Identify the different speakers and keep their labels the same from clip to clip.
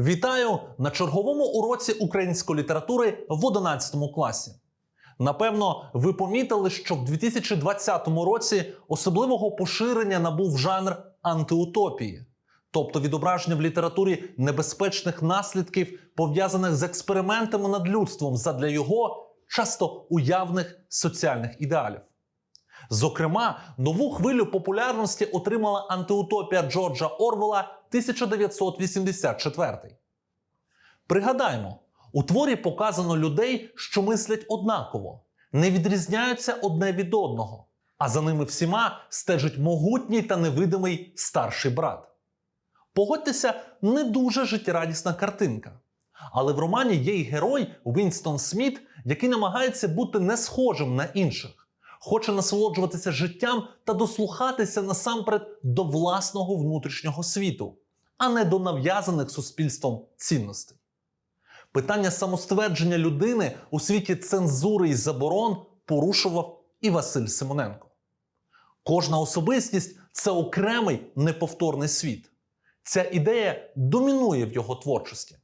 Speaker 1: Вітаю на черговому уроці української літератури в 11 класі. Напевно, ви помітили, що в 2020 році особливого поширення набув жанр антиутопії, тобто відображення в літературі небезпечних наслідків, пов'язаних з експериментами над людством задля його часто уявних соціальних ідеалів. Зокрема, нову хвилю популярності отримала антиутопія Джорджа Орвела 1984. Пригадаймо, у творі показано людей, що мислять однаково, не відрізняються одне від одного, а за ними всіма стежить могутній та невидимий старший брат. Погодьтеся, не дуже життєрадісна картинка. Але в романі є й герой Вінстон Сміт, який намагається бути не схожим на інших, хоче насолоджуватися життям та дослухатися насамперед до власного внутрішнього світу, а не до нав'язаних суспільством цінностей. Питання самоствердження людини у світі цензури і заборон порушував і Василь Симоненко. Кожна особистість це окремий неповторний світ. Ця ідея домінує в його творчості.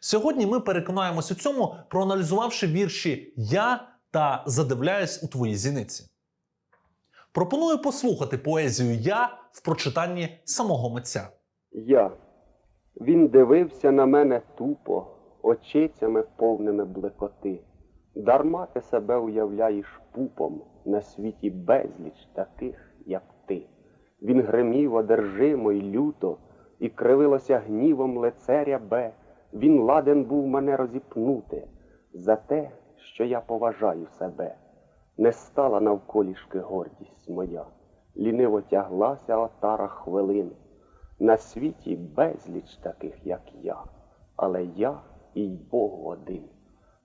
Speaker 1: Сьогодні ми переконаємось у цьому, проаналізувавши вірші Я та Задивляюсь у твої зіниці. Пропоную послухати поезію Я в прочитанні самого митця.
Speaker 2: Я. Він дивився на мене тупо, очицями повними блекоти. Дарма ти себе уявляєш пупом на світі безліч таких, як ти. Він гримів одержимо й люто, і кривилося гнівом лице рябе. Він ладен був мене розіпнути за те, що я поважаю себе. Не стала навколішки гордість моя, ліниво тяглася отара хвилин. На світі безліч таких, як я, але я і й Бог один,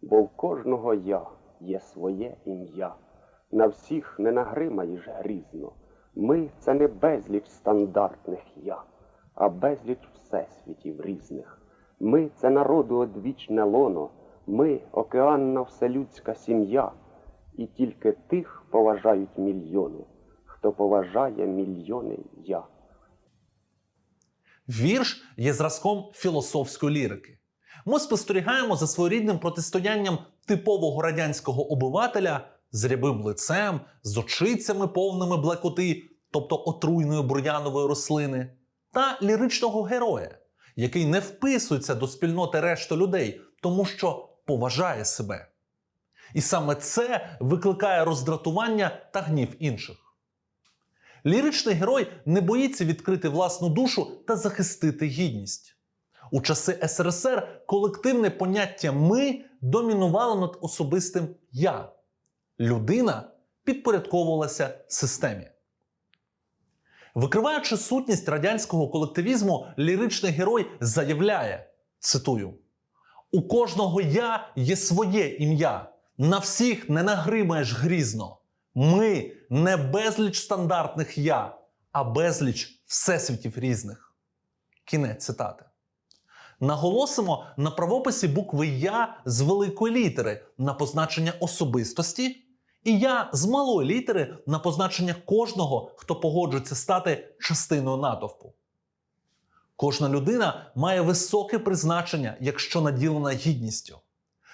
Speaker 2: бо в кожного я є своє ім'я. На всіх не нагримаєш грізно. Ми це не безліч стандартних я, а безліч всесвітів різних. Ми це народу одвічне лоно, ми океанна вселюдська сім'я, і тільки тих поважають мільйони, хто поважає мільйони я.
Speaker 1: Вірш є зразком філософської лірики. Ми спостерігаємо за своєрідним протистоянням типового радянського обивателя з рябим лицем, з очицями повними блекоти, тобто отруйної бур'янової рослини, та ліричного героя, який не вписується до спільноти решти людей, тому що поважає себе. І саме це викликає роздратування та гнів інших. Ліричний герой не боїться відкрити власну душу та захистити гідність. У часи СРСР колективне поняття ми домінувало над особистим я. Людина підпорядковувалася системі. Викриваючи сутність радянського колективізму, ліричний герой заявляє: цитую: У кожного я є своє ім'я, на всіх не нагримаєш грізно. Ми не безліч стандартних я, а безліч всесвітів різних. Кінець цитати. Наголосимо на правописі букви Я з великої літери на позначення особистості, і я з малої літери на позначення кожного, хто погоджується стати частиною натовпу. Кожна людина має високе призначення, якщо наділена гідністю.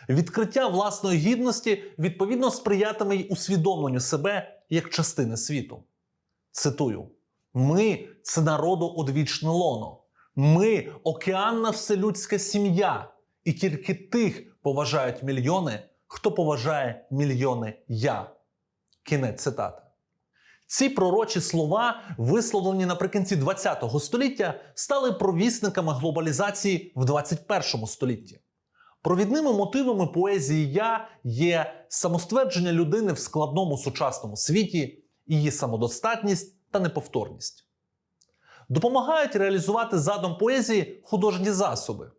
Speaker 1: Відкриття власної гідності відповідно сприятиме й усвідомленню себе як частини світу. Цитую: ми це народу одвічне лоно. Ми океанна вселюдська сім'я, і тільки тих поважають мільйони, хто поважає мільйони я. Кінець цитати. Ці пророчі слова, висловлені наприкінці ХХ століття, стали провісниками глобалізації в 21 столітті. Провідними мотивами поезії Я є самоствердження людини в складному сучасному світі, її самодостатність та неповторність. Допомагають реалізувати задум поезії художні засоби,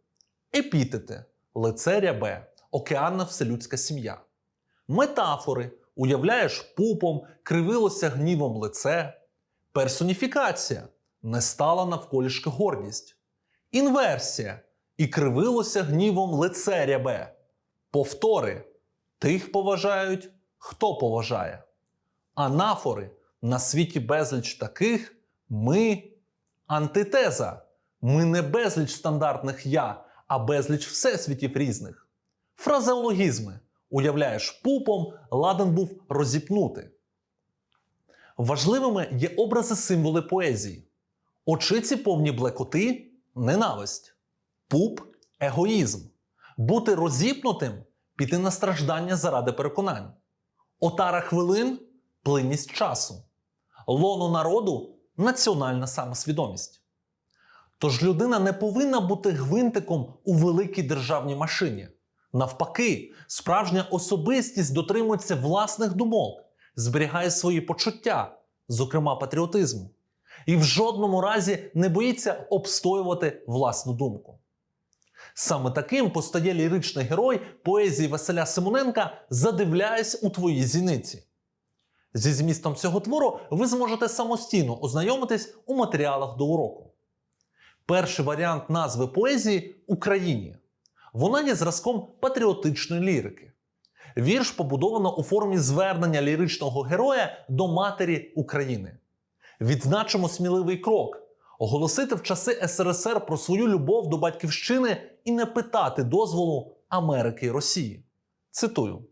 Speaker 1: епітети, лице рябе, океанна вселюдська сім'я, метафори, уявляєш пупом, кривилося гнівом лице, персоніфікація, не стала навколішки гордість, інверсія. І кривилося гнівом лице рябе, повтори. Тих поважають, хто поважає, анафори. На світі безліч таких ми антитеза Ми не безліч стандартних я, а безліч всесвітів різних. Фразеологізми. Уявляєш, пупом ладен був розіпнути. Важливими є образи символи поезії. Очиці повні блекоти ненависть, пуп егоїзм, бути розіпнутим піти на страждання заради переконань, отара хвилин плинність часу, лоно народу національна самосвідомість. Тож людина не повинна бути гвинтиком у великій державній машині. Навпаки, справжня особистість дотримується власних думок, зберігає свої почуття, зокрема патріотизму, і в жодному разі не боїться обстоювати власну думку. Саме таким постає ліричний герой поезії Василя Симоненка Задивляюсь у твоїй зіниці. Зі змістом цього твору ви зможете самостійно ознайомитись у матеріалах до уроку. Перший варіант назви поезії Україні. Вона є зразком патріотичної лірики. Вірш побудовано у формі звернення ліричного героя до матері України. Відзначимо сміливий крок оголосити в часи СРСР про свою любов до батьківщини і не питати дозволу Америки і Росії. Цитую: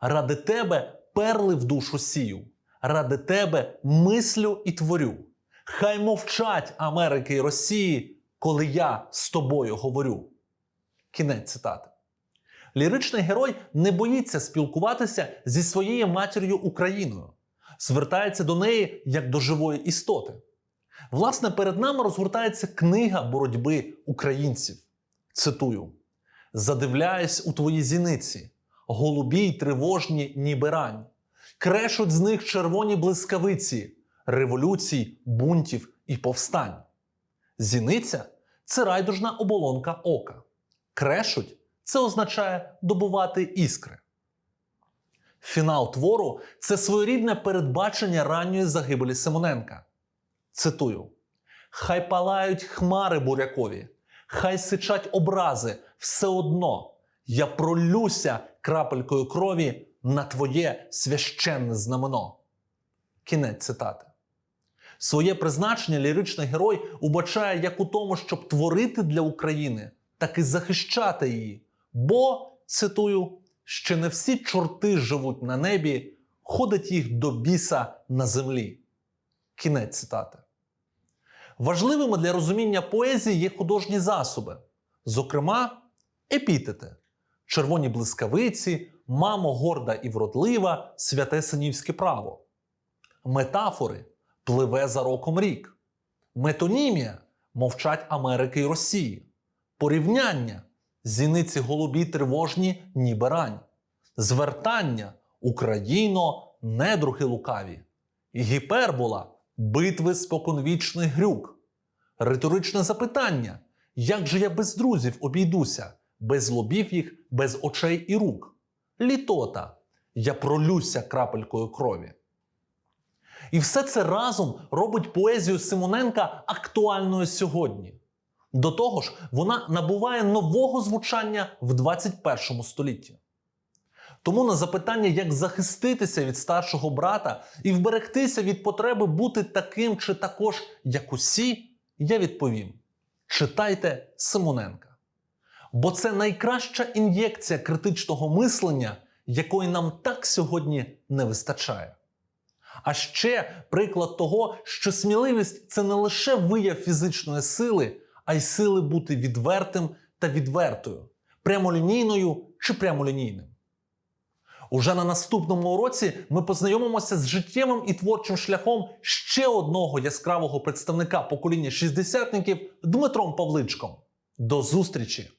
Speaker 1: Ради тебе перли в душу сію, ради тебе мислю і творю. Хай мовчать Америки і Росії, коли я з тобою говорю. Кінець цитати. Ліричний герой не боїться спілкуватися зі своєю матір'ю Україною, звертається до неї як до живої істоти. Власне, перед нами розгортається книга боротьби українців. Цитую: Задивляюсь у твої зіниці, голубі й тривожні, ніби рань. Крешуть з них червоні блискавиці, революцій, бунтів і повстань. Зіниця це райдужна оболонка ока. Крешуть це означає добувати іскри. Фінал твору це своєрідне передбачення ранньої загибелі Симоненка. Цитую: Хай палають хмари бурякові, хай сичать образи, все одно я пролюся крапелькою крові на твоє священне знамено. Кінець цитати. Своє призначення ліричний герой убачає як у тому, щоб творити для України, так і захищати її. Бо, цитую, ще не всі чорти живуть на небі, ходить їх до біса на землі. Кінець цитати. Важливими для розуміння поезії є художні засоби, зокрема, епітети, червоні блискавиці, мамо горда і вродлива, святе синівське право, метафори пливе за роком рік, метонімія мовчать Америки і Росії, порівняння зіниці голубі тривожні, ніби рань, звертання Україно, недруги лукаві, гіпербола битви споконвічний грюк, риторичне запитання: як же я без друзів обійдуся, без лобів їх, без очей і рук? Літота, я пролюся крапелькою крові. І все це разом робить поезію Симоненка актуальною сьогодні. До того ж, вона набуває нового звучання в 21 столітті. Тому на запитання, як захиститися від старшого брата і вберегтися від потреби бути таким чи також, як усі, я відповім: читайте Симоненка. Бо це найкраща ін'єкція критичного мислення, якої нам так сьогодні не вистачає. А ще приклад того, що сміливість це не лише вияв фізичної сили, а й сили бути відвертим та відвертою, прямолінійною чи прямолінійним. Уже на наступному уроці ми познайомимося з життєвим і творчим шляхом ще одного яскравого представника покоління шістдесятників Дмитром Павличком. До зустрічі!